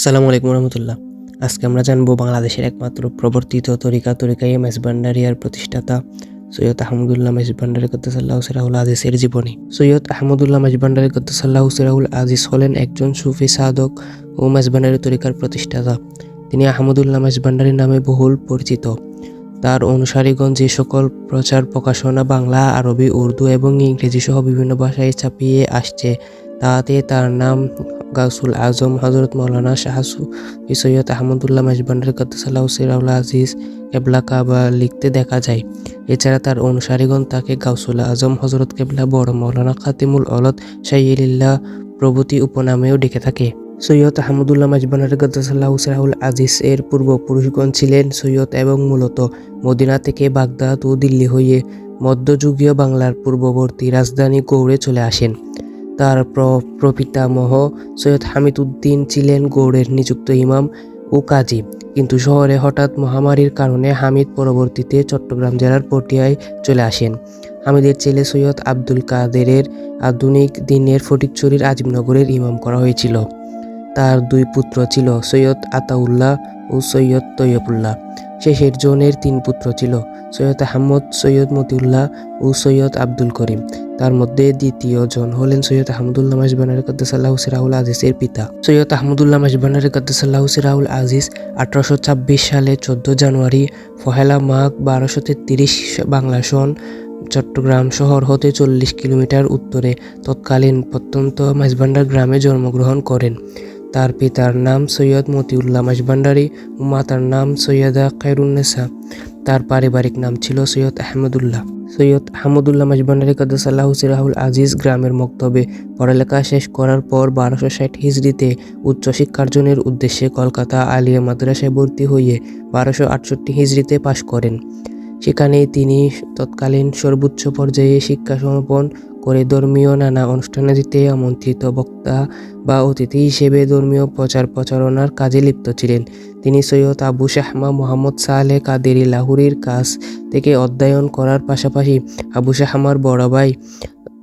আসসালামু আলাইকুম রহমতুল্লাহ। আজকে আমরা জানব বাংলাদেশের একমাত্র প্রবর্তিত তরিকা তরিকা তরিকাই মেস ভান্ডারিয়ার প্রতিষ্ঠাতা সৈয়দ আহমদুল্লাহ মেস ভান্ডারি কদ্দাসাল্লাহ সিরাহুল আজিজের জীবনী। সৈয়দ আহমদুল্লাহ মেস ভান্ডারি কদ্দাসাল্লাহ সিরাহুল আজিজ হলেন একজন সুফি সাধক ও মেস ভান্ডারি তরিকার প্রতিষ্ঠাতা। তিনি আহমদুল্লাহ মেস ভান্ডারি নামে বহুল পরিচিত। তার অনুসারীগণ যে সকল প্রচার প্রকাশনা বাংলা, আরবি, উর্দু এবং ইংরেজি সহ বিভিন্ন ভাষায় ছাপিয়ে আসছে তাতে তার নাম গাউসুল আজম হজরত মৌলানা শাহসু সৈয়দ আহমদুল্লাহ মাসবান্ডার কদ্দাসাল্লাহ সিরাউল আজিজ কেবলা কাবা লিখতে দেখা যায়। এছাড়া তার অনুসারীগণ তাকে গাউসুল আজম হজরত কেবলা বড় মৌলানা খাতিমুল অলদ শাইলিল্লাহ প্রভৃতি উপনামেও ডেকে থাকে। সৈয়দ আহমদুল্লাহ মাসবান্ডার কদ্দাসাল্লাহ সিরাউল আজিজ এর পূর্বপুরুষগণ ছিলেন সৈয়দ এবং মূলত মদিনা থেকে বাগদাদ ও দিল্লি হয়ে মধ্যযুগীয় বাংলার পূর্ববর্তী রাজধানী গৌড়ে চলে আসেন। তার প্র- প্রপিতামহ সৈয়দ হামিদ উদ্দিন ছিলেন গৌড়ের নিযুক্ত ইমাম ও কাজী। কিন্তু শহরে হঠাৎ মহামারীর কারণে হামিদ পরবর্তীতে চট্টগ্রাম জেলার পটিয়ায় চলে আসেন। হামিদের ছেলে সৈয়দ আব্দুল কাদেরের আধুনিক দিনের ফটিকছড়ির আজিমনগরের ইমাম করা হয়েছিল। তার দুই পুত্র ছিল সৈয়দ আতাউল্লাহ ও সৈয়দ তৈয়বুল্লাহ। শেষের জনের তিন পুত্র ছিল। সৈয়দ আহমদ, সৈয়দ মতিউল্লাহ ও সৈয়দ আব্দুল করিম। তার মধ্যে দ্বিতীয় জন হলেন সৈয়দ আহমদুল্লাহ মাসবানার কদ্দাসাল্লাহ সিরাউল আজিজের পিতা। সৈয়দ আহমদুল্লাহ মাসবানার কদ্দাসাল্লাহ সিরাউল আজিজ আঠারোশো ছাব্বিশ সালে চোদ্দ জানুয়ারি ফহেলা মাঘ বারোশো তেত্রিশ বাংলা সন চট্টগ্রাম শহর হতে চল্লিশ কিলোমিটার উত্তরে তৎকালীন প্রত্যন্ত মাইজভান্ডার গ্রামে জন্মগ্রহণ করেন। তার পিতার নাম সৈয়দ মতিউল্লাহ মাসভান্ডারি ও মাতার নাম সৈয়দা খায়রুন্নেসা তার পারিবারিক নাম ছিল সৈয়দ আহমদুল্লাহ। সৈয়দ আহমদুল্লাহ মাসবান্ডারি কাদাসাল্লাহ সিরাহুল আজিজ গ্রামের মক্তবে পড়ালেখা শেষ করার পর বারোশো ষাট হিজড়িতে উচ্চশিক্ষার্জনের উদ্দেশ্যে কলকাতা আলিয়া মাদ্রাসায় ভর্তি হয়ে বারোশো আটষট্টি হিজড়িতে পাশ করেন। সেখানেই তিনি তৎকালীন সর্বোচ্চ পর্যায়ে শিক্ষা সমাপন করে ধর্মীয় নানা অনুষ্ঠানে দিতে আমন্ত্রিত বক্তা বা অতিথি হিসেবে ধর্মীয় প্রচার প্রচারণার কাজে লিপ্ত ছিলেন। তিনি সৈয়দ আবু শাহমা মোহাম্মদ সাহলে কাদেরি লাহুরির কাছ থেকে অধ্যয়ন করার পাশাপাশি আবু শাহমার বড় ভাই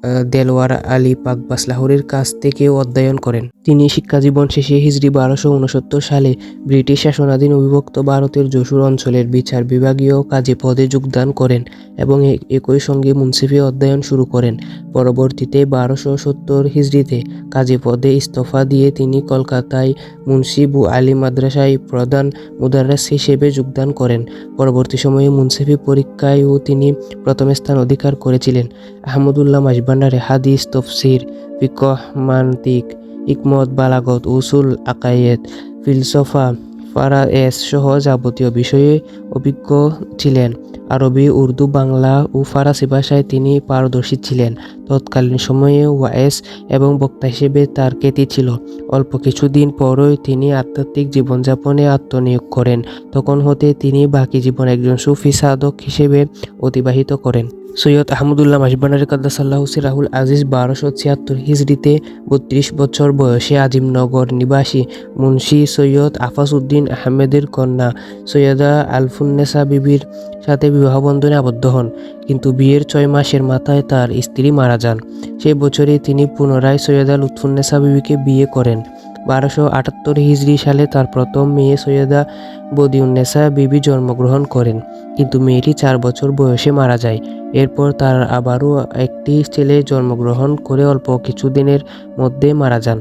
আহ, দেলওয়ার আলী পাকবাস লাহোরের কাছ থেকেও অধ্যয়ন করেন। তিনি শিক্ষাজীবন শেষে হিজরি বারোশো উনসত্তর সালে ব্রিটিশ শাসনাধীন অবিভক্ত ভারতের যশোর অঞ্চলের বিচার বিভাগীয় কাজে পদে যোগদান করেন এবং একই সঙ্গে মুন্সিফি অধ্যয়ন শুরু করেন। পরবর্তীতে বারোশো সত্তর হিজড়িতে কাজী পদে ইস্তফা দিয়ে তিনি কলকাতায় মুন্সিবু আলী মাদ্রাসায় প্রধান মুদারাস হিসেবে যোগদান করেন। পরবর্তী সময়ে মুন্সিফি পরীক্ষায়ও তিনি প্রথম স্থান অধিকার করেছিলেন। আহমদুল্লাহ মাসবান্ডারে হাদিস তফসির ফিকহ, মান্তিক, ইকমত, বালাগত উসুল আকায়েত ফিলসফা ফারাএস সহ যাবতীয় বিষয়ে অভিজ্ঞ ছিলেন। আরবি উর্দু বাংলা ও ফারাসি ভাষায় তিনি পারদর্শী ছিলেন। তৎকালীন সময়ে ওয়ায়েস এবং বক্তা হিসেবে তার খ্যাতি ছিল। অল্প কিছুদিন পরই তিনি আধ্যাত্মিক জীবনযাপনে আত্মনিয়োগ করেন তখন হতে তিনি বাকি জীবন একজন সুফি সাধক হিসেবে অতিবাহিত করেন সৈয়দ আহমদুল্লাহ মাসবানার কাদ্দাসাল্লাহ সিরাহুল আজিজ বারোশো ছিয়াত্তর হিজড়িতে বত্রিশ বছর বয়সে আজিমনগর নিবাসী মুন্সি সৈয়দ আফাস উদ্দিন আহমেদের কন্যা সৈয়দা আলফুন্নেসা বিবির সাথে বিবাহবন্ধনে আবদ্ধ হন। কিন্তু বিয়ের ছয় মাসের মাথায় তার স্ত্রী মারা যান। সেই বছরে তিনি পুনরায় সৈয়দা লুৎফুন্নেসা বিবিকে বিয়ে করেন। বারোশো আটাত্তর হিজড়ি সালে তার প্রথম মেয়ে সৈয়দা বদিউন্নেসা বিবি জন্মগ্রহণ করেন। কিন্তু মেয়েটি চার বছর বয়সে মারা যায়। এরপর তার আবারও একটি ছেলে জন্মগ্রহণ করে অল্প কিছুদিনের মধ্যে মারা যান।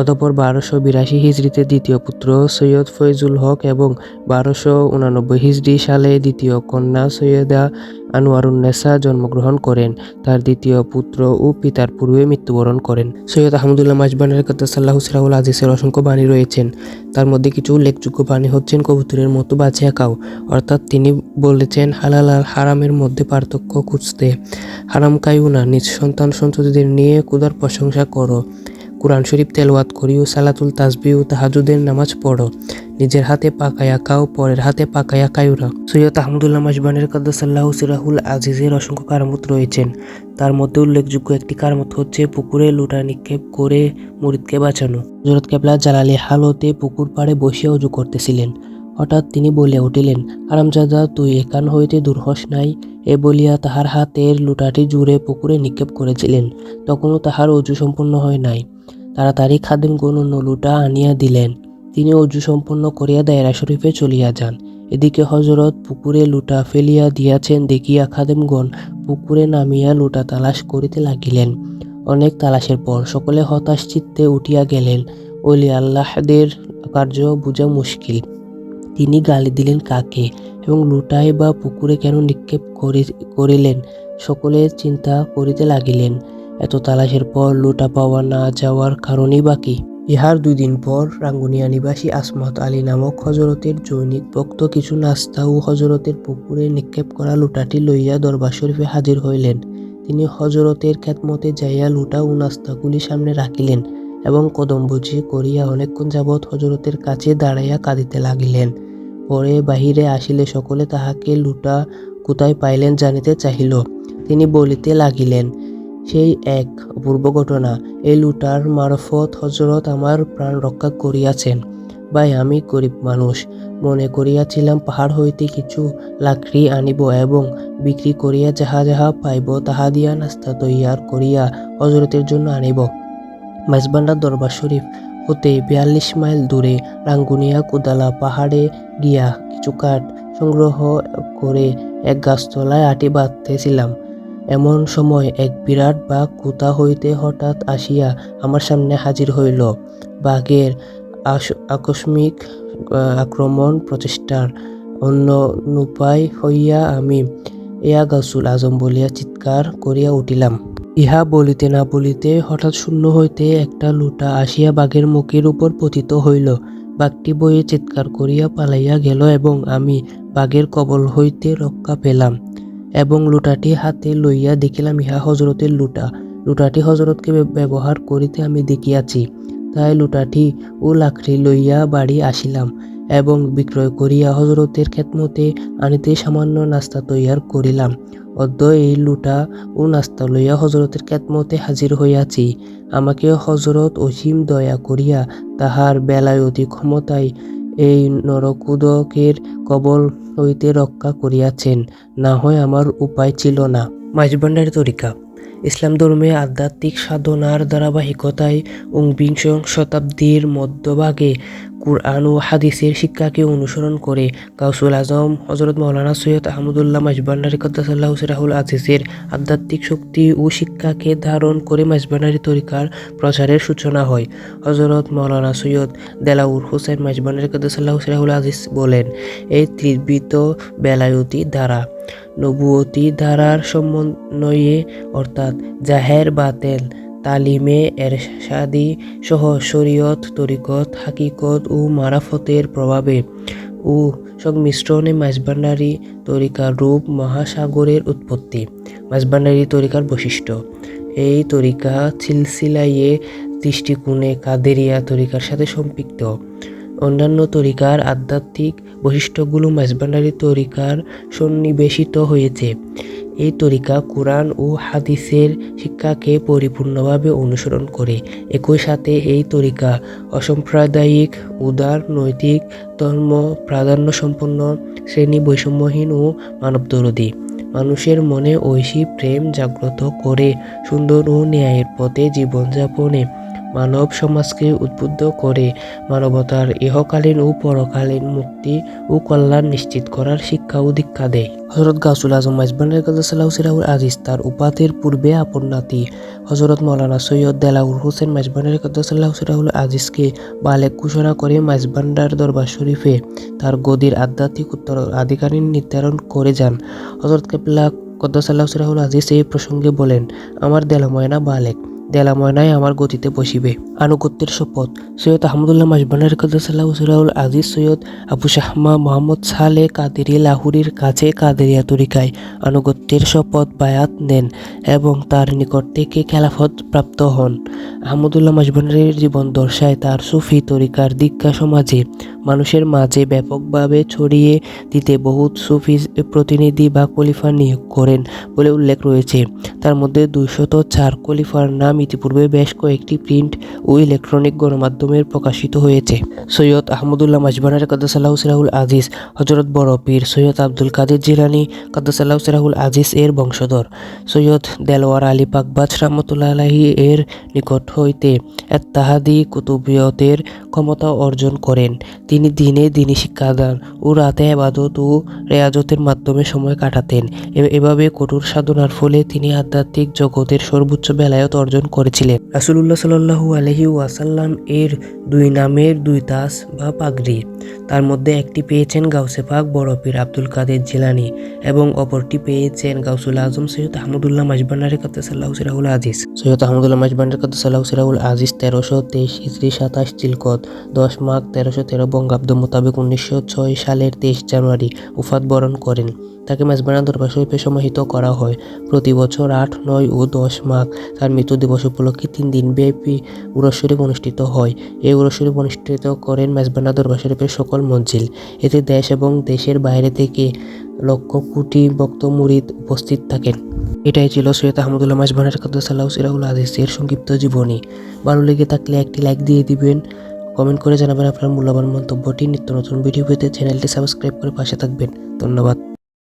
অতঃপর বারোশো বিরাশি হিজড়িতে দ্বিতীয় পুত্র সৈয়দ ফৈজুল হক এবং বারোশো উনানব্বই হিজড়ি সালে দ্বিতীয় কন্যা সৈয়দা আনোয়ারুন্নেসা জন্মগ্রহণ করেন। তার দ্বিতীয় পুত্র ও পিতার পূর্বে মৃত্যুবরণ করেন। সৈয়দ আহমদুল্লাহ মাসবানের সাল্লাহ সিরাহুল আজিসের অসংখ্য বাণী রয়েছেন। তার মধ্যে কিছু উল্লেখযোগ্য বাণী হচ্ছেন কবুতরের মতো বাঁচিয়া খাও অর্থাৎ তিনি বলেছেন, হালাল আর হারামের মধ্যে পার্থক্য খুঁজতে। হারাম কাইও না নিজ সন্তান সন্ততিদের নিয়ে কুদার প্রশংসা করো। কোরআন শরীফ তেলওয়াত করিও, সালাতুল তাসবি ও তাহাজুদের নামাজ পড়ো। নিজের হাতে পাকায়া খাও, পরের হাতে পাকায়া কায়ুরা সৈয়দ আহমদুল্লাহ মাসবানের কাদ্দাসাল্লাহ সিরাহুল আজিজের অসংখ্য কারামত রয়েছেন। তার মধ্যে উল্লেখযোগ্য একটি কারামত হচ্ছে পুকুরে লোটা নিক্ষেপ করে মুরিদকে বাঁচানো। হজরত কেবলা জালালি হালতে পুকুর পাড়ে বসিয়া উজু করতেছিলেন। হঠাৎ তিনি বলিয়া উঠিলেন আরামজাদা তুই একান হইতে দুর্হস নাই? এ বলিয়া তাহার হাতের লুটাটি জুড়ে পুকুরে নিক্ষেপ করেছিলেন। তখনও তাহার অজু সম্পূর্ণ হয় নাই। তাড়াতাড়ি খাদিমগণ অন্য লুটা আনিয়া দিলেন। তিনি অজু সম্পন্ন করিয়া দায়রা শরীফে চলিয়া যান। এদিকে হজরত পুকুরে লুটা ফেলিয়া দিয়াছেন দেখিয়া খাদেমগণ পুকুরে নামিয়া লুটা তালাশ করিতে লাগিলেন। অনেক তালাশের পর সকলে হতাশ চিত্তে উঠিয়া গেলেন। ওলি আল্লাহদের কার্য বোঝা মুশকিল। তিনি গালি দিলেন কাকে এবং লুটায় বা পুকুরে কেন নিক্ষেপ করি- করিলেন? সকলে চিন্তা করিতে লাগিলেন। এত তালাশের পর লুটা পাওয়া না যাওয়ার কারণই বাকি ইহার দুই দিন পর রাঙ্গুনিয়া নিবাসী আসমত আলী নামক হজরতের জৈনিক ভক্ত কিছু নাস্তা ও হজরতের পুকুরে নিক্ষেপ করা লুটাটি লইয়া দরবার শরীফে হাজির হইলেন। তিনি হজরতের খ্যাতমতে যাইয়া লুটা ও নাস্তাগুলি সামনে রাখিলেন এবং কদম বুঝি করিয়া অনেকক্ষণ যাবৎ হজরতের কাছে দাঁড়াইয়া কাঁদিতে লাগিলেন। পরে বাহিরে আসিলে সকলে তাহাকে লুটা কোথায় পাইলেন জানিতে চাহিল। তিনি বলিতে লাগিলেন সেই এক অপূর্ব ঘটনা এই লুটার মারফত হজরত আমার প্রাণ রক্ষা করিয়াছেন। ভাই, আমি গরিব মানুষ। মনে করিয়াছিলাম, পাহাড় হইতে কিছু লাকড়ি আনিব এবং বিক্রি করিয়া যাহা যাহা পাইব, তাহা দিয়া নাস্তা তৈয়ার করিয়া হজরতের জন্য আনিব। মাইজবান্ডার দরবার শরীফ হতে বিয়াল্লিশ মাইল দূরে রাঙ্গুনিয়া কুদালা পাহাড়ে গিয়া কিছু কাঠ সংগ্রহ করে এক গাছতলায় আটি বাঁধতেছিলাম। এমন সময় এক বিরাট বাঘ কোথা হইতে হঠাৎ আসিয়া আমার সামনে হাজির হইল। বাঘের আকস্মিক আক্রমণ প্রচেষ্টার অন্য উপায় হইয়া আমি ইয়া গাছুল আজম বলিয়া চিৎকার করিয়া উঠিলাম। ইহা বলিতে না বলিতে হঠাৎ শূন্য হইতে একটা লুটা আসিয়া বাঘের মুখের উপর পতিত হইল। বাঘটি বইয়ে চিৎকার করিয়া পালাইয়া গেল এবং আমি বাঘের কবল হইতে রক্ষা পেলাম। এবং লুটাটি হাতে লইয়া দেখিলাম, ইহা হজরতের লুটা। লুটাটি হজরতকে ব্যবহার করিতে আমি দেখিয়াছি। তাই লুটাটি ও লাকড়ি লইয়া বাড়ি আসিলাম এবং বিক্রয় করিয়া হজরতের খেতমতে আনিতে সামান্য নাস্তা তৈয়ার করিলাম। অদ্য এই লুটা ও নাস্তা লইয়া হজরতের খেতমতে হাজির হইয়াছি। আমাকে হজরত অসীম দয়া করিয়া তাহার বেলায় বেলায়তি ক্ষমতায় এই নরকুদকের কবল হইতে রক্ষা করিয়াছেন, না হয় আমার উপায় ছিল না। মাঝবান্ডারের তরিকা। ইসলাম ধর্মে আধ্যাত্মিক সাধনার ধারাবাহিকতায় ঊনবিংশ শতাব্দীর মধ্যভাগে কুরআন ও হাদিসের শিক্ষাকে অনুসরণ করে। গাউসুল আজম হজরত মৌলানা সৈয়দ আহমদুল্লাহ মাঝবান্ডারি কদ্দাসাল্লাহ সিরাহুল আজিজের আধ্যাত্মিক শক্তি ও শিক্ষাকে ধারণ করে মাঝবান্ডারি তরিকার প্রচারের সূচনা হয়। হজরত মৌলানা সৈয়দ দেলাউর হোসেন মাঝবান্ডারি কদ্দাসাল্লাহ সিরাহুল আজিজ বলেন, এই ত্রিবিত বেলায়তি দ্বারা নবুয়তি ধারার সমন্বয়ে, অর্থাৎ জাহের বাতেল তালিমে এরশাদি সহ শরীয়ত, তরিকত, হাকিকত ও মারাফতের প্রভাবে ও সংমিশ্রণে মাঝবান্ডারি তরিকার রূপ মহাসাগরের উৎপত্তি মাঝবান্ডারি তরিকার বৈশিষ্ট্য। এই তরিকা সিলসিলাইয়ে দৃষ্টিকোণে কাদেরিয়া তরিকার সাথে সম্পৃক্ত। অন্যান্য তরিকার আধ্যাত্মিক বৈশিষ্ট্যগুলো মাঝবান্ডারি তরিকার সন্নিবেশিত হয়েছে। এই তরিকা কোরআন ও হাদিসের শিক্ষাকে পরিপূর্ণভাবে অনুসরণ করে। একই সাথে এই তরিকা অসাম্প্রদায়িক, উদার, নৈতিক, ধর্ম প্রাধান্য সম্পন্ন শ্রেণি বৈষম্যহীন ও মানবদরদী। মানুষের মনে ঐশী প্রেম জাগ্রত করে সুন্দর ও ন্যায়ের পথে জীবনযাপনে মানব সমাজকে উদ্বুদ্ধ করে মানবতার ইহকালীন ও পরকালীন মুক্তি ও কল্যাণ নিশ্চিত করার শিক্ষা ও দীক্ষা দেয়। হজরত গাউসুল আজম মাইজবানের গজাসাল্লাহ সিরাউল আজিজ তার উপাধির পূর্বে আপন নাতি হজরত মৌলানা সৈয়দ দেলাউর হোসেন মাইজবানের গজাসাল্লাহ সিরাউল আজিজকে বালেক ঘোষণা করে মাইজবান্ডার দরবার শরীফে তার গদির আধ্যাত্মিক উত্তরাধিকারী নির্ধারণ করে যান। হজরত কেবলা কদ্দাসাল্লাহ সিরাহুল আজিজ এই প্রসঙ্গে বলেন, আমার দেলা ময়না বালেক। দেলা ময়নায় আমার গতিতে বসিবে। আনুগত্যের শপথ। সৈয়দ আহমদুল্লাহ মাসবানের কদ্দাসাল্লাহ সিরাহুল আজিজ, সৈয়দ আবু শাহমা মোহাম্মদ সালে কাদেরি লাহুরির কাছে কাদেরিয়া তরিকায় আনুগত্যের শপথ বায়াত নেন এবং তার নিকট থেকে খেলাফত প্রাপ্ত হন। আহমদুল্লাহ মাসবানের জীবন দর্শায় তার সুফি তরিকার দীক্ষা সমাজে মানুষের মাঝে ব্যাপকভাবে ছড়িয়ে দিতে বহুত সুফি প্রতিনিধি বা খলিফা নিয়োগ করেন বলে উল্লেখ রয়েছে। তার মধ্যে দুইশত চার খলিফার নাম ইতিপূর্বে বেশ কয়েকটি প্রিন্ট ও ইলেকট্রনিক গণমাধ্যমের প্রকাশিত হয়েছে। সৈয়দ আহমদুল্লাহ মাঝবানের কাদ্দাসাল্লাহ সিরাহুল আজিজ হজরত বড় পীর সৈয়দ আব্দুল কাদের জিলানি কাদ্দাসাল্লাহ সিরাহুল আজিজ এর বংশধর। সৈয়দ দেলওয়ার আলী পাকবাজ রহমতুল্লাহ আলাহি এর নিকট হইতে এত্তাহাদি কুতুবিয়তের ক্ষমতা অর্জন করেন। তিনি দিনে দিনই শিক্ষাদান ও রাতে আবাদত ও রেয়াজতের মাধ্যমে সময় কাটাতেন। এভাবে কঠোর সাধনার ফলে তিনি আধ্যাত্মিক জগতের সর্বোচ্চ বেলায়ত অর্জন করেছিলেন। রাসুলুল্লাহ সাল্লাহু আলহি ওয়াসাল্লাম এর দুই নামের দুই তাস বা পাগড়ি। তার মধ্যে একটি পেয়েছেন গাউসে পাক বড় পীর আব্দুল কাদের জিলানি এবং অপরটি পেয়েছেন গাউসুল আজম সৈয়দ আহমদুল্লাহ মাইজবান্ডারের কাদ্দাসাল্লাহ সিরাহুল আজিজ। সৈয়দ আহমদুল্লাহ মাইজবান্ডার কাদ্দাসাল্লাহ সিরাহুল আজিজ তেরোশো তেইশ হিজড়ি সাতাশ চিলকত দশ মাঘ তেরোশো তেরো বঙ্গাব্দ মোতাবেক উনিশশো ছয় সালের তেইশ জানুয়ারি উফাত বরণ করেন। তাকে মেজবানা দরবার শরীফে সমাহিত করা হয়। প্রতি বছর আট, নয় ও দশ মাঘ তার মৃত্যু দিবস উপলক্ষে তিন দিন ব্যাপী উরস শরীফ অনুষ্ঠিত হয়। এই উরস শরীফ অনুষ্ঠিত করেন মেজবানা দরবার শরীফের সকল মঞ্জিল। এতে দেশ এবং দেশের বাইরে থেকে লক্ষ কোটি ভক্ত মুরিদ উপস্থিত থাকেন। এটাই ছিল সৈয়দ আহমদুল্লাহ মাসবানের কাদ্দাসাল্লাহ সিরাহুল আজিজের সংক্ষিপ্ত জীবনী। ভালো লেগে থাকলে একটি লাইক দিয়ে দিবেন। কমেন্ট করে জানাবেন আপনার মূল্যবান মন্তব্যটি। নিত্য নতুন ভিডিও পেতে চ্যানেলটি সাবস্ক্রাইব করে পাশে থাকবেন। ধন্যবাদ।